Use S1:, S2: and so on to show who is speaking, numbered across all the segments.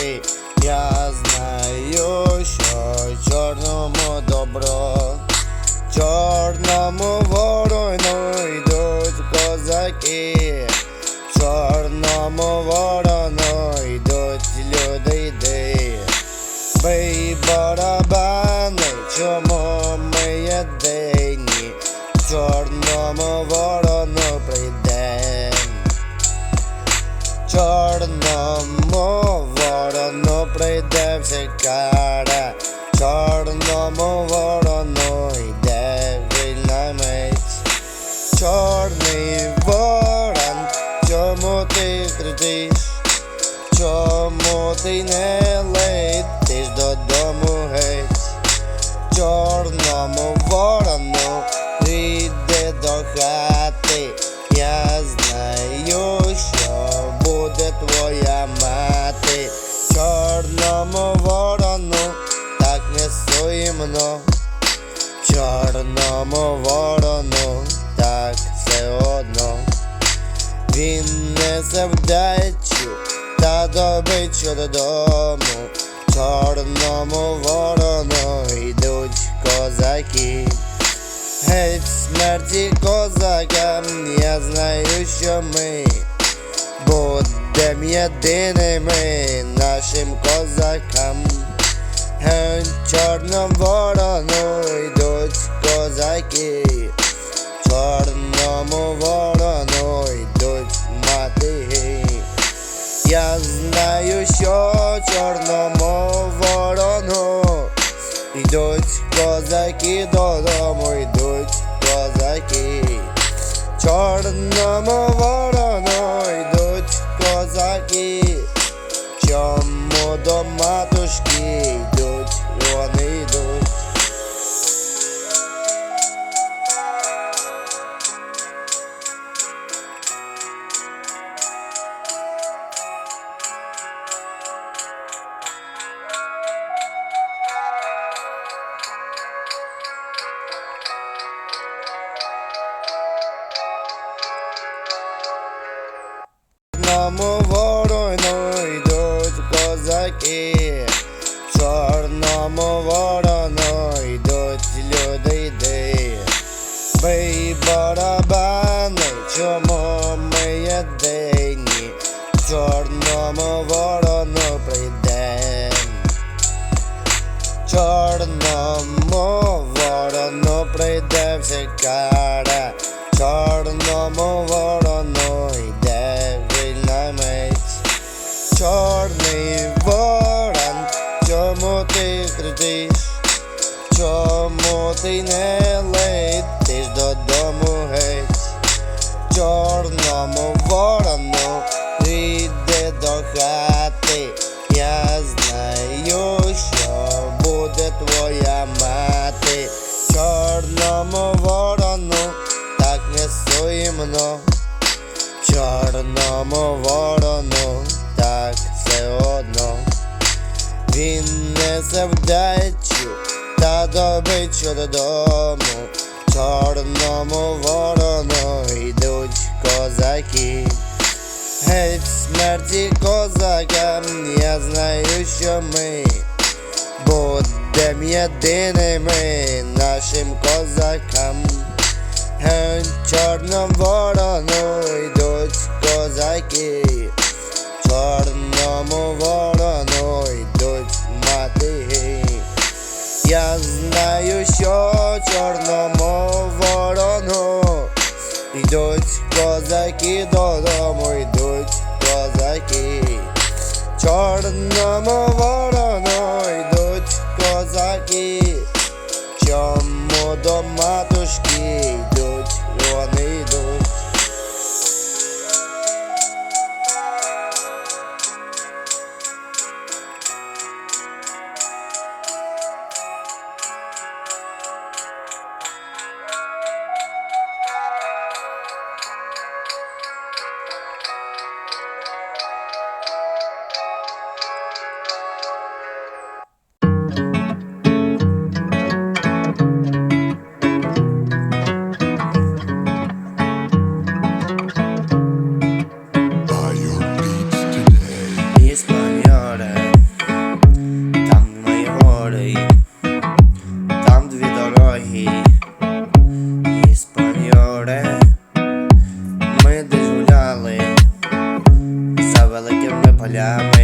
S1: хати. Прийде чорному ворону йде вільна мить. Чорний ворон, чому ти кричиш? Чому ти не добичу додому. Чорному ворону йдуть козаки. Геть смерті козакам, я знаю, що ми будем єдиними нашим козакам. Геть чорному ворону йдуть козаки. Чорному ворону Я знаю, що чорному Бий барабани, чому ми єдині, чорному ворону прийдем. Чорному ворону прийде вся кара, чорному ворону йде вільна мить. Чорний ворон, чому ти кричиш? Чому ти не летиш додому геть? Чорному ворону прийде до хати. Я знаю, що буде твоя мати. Чорному ворону так не сумно. Чорному ворону так все одно. Він несе вдачу добичу додому. Чорному ворону йдуть козаки. Геть смерті козакам, я знаю, що ми будем єдиними нашим козакам. Геть чорному ворону olhar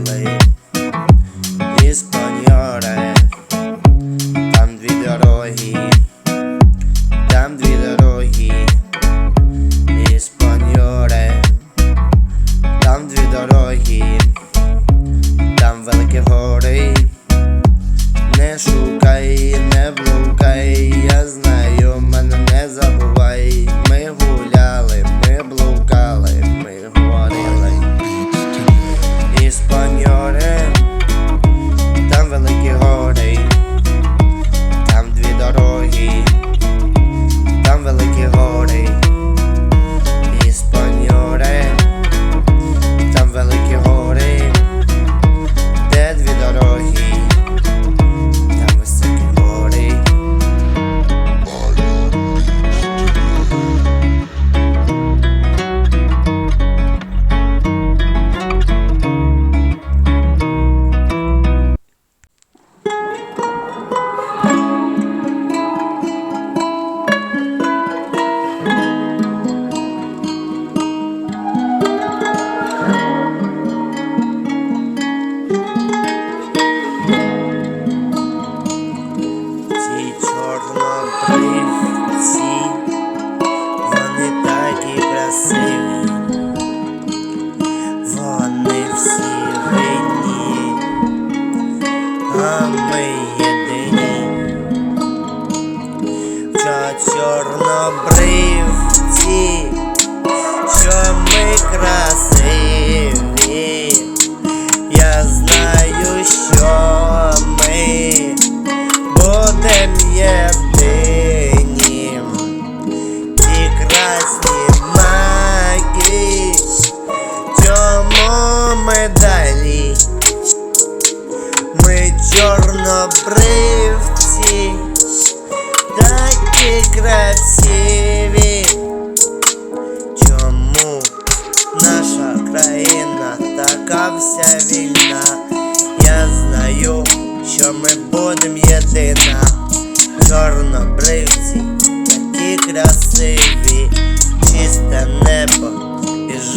S1: really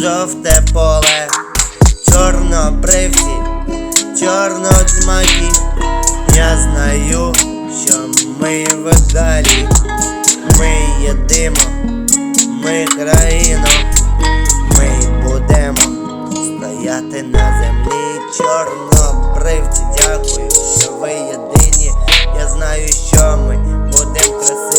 S1: жовте поле, чорнобривці, чорночмаки Я знаю, що ми видалі, ми єдимо, ми країна, ми будемо стояти на землі, чорнобривці, дякую, що ви єдині. Я знаю, що ми будемо красиві.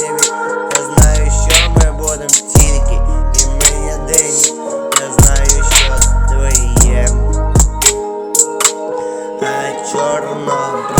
S1: Ay, çorno,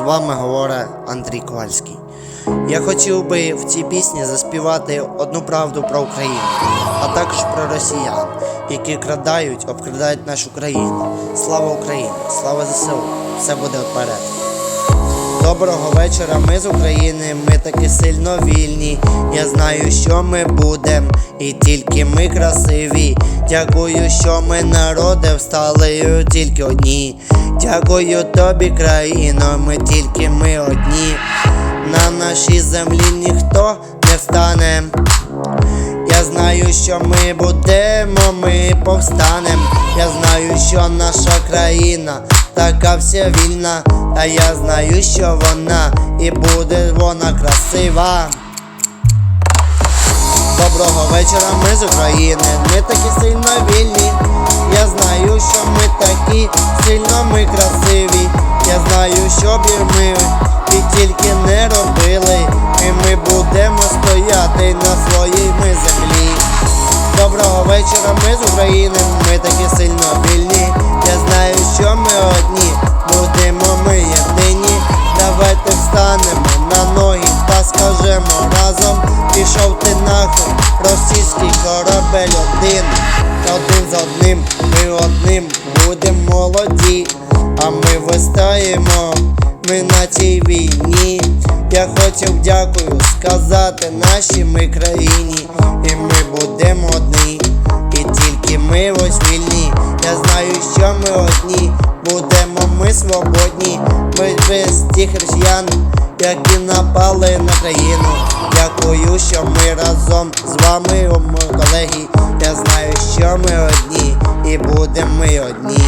S1: вами говорить Андрій Ковальський. Я хотів би в цій пісні заспівати одну правду про Україну, а також про росіян, які крадають, обкрадають нашу країну. Слава Україні! Слава ЗСУ! Все буде вперед! Доброго вечора, ми з України, ми таки сильно вільні. Я знаю, що ми будем, і тільки ми красиві. Дякую, що ми народи встали тільки одні. Дякую тобі, країно, ми тільки ми одні. На нашій землі ніхто не встане. Я знаю, що ми будемо, ми повстанем. Я знаю, що наша країна така вся вільна, а я знаю, що вона і буде вона красива. Доброго вечора, ми з України, ми такі сильно вільні. Я знаю, що ми такі сильно ми красиві. Я знаю, що б і ми і тільки не робили. І ми будемо стояти на своїй землі. Доброго вечора, ми з України, ми такі сильно вільні. Я знаю, що ми одні, будемо ми єдині. Давайте встанемо на ноги та скажемо разом. Пішов ти нахуй, російський корабель один. Один за одним, ми одним будемо молоді, а ми вистаємо, ми на цій війні. Я хотів дякую сказати нашій ми країні, свободні, ми без тих росіян, які напали на країну. Дякую, що ми разом з вами, колеги. Я знаю, що ми одні, і будемо ми одні.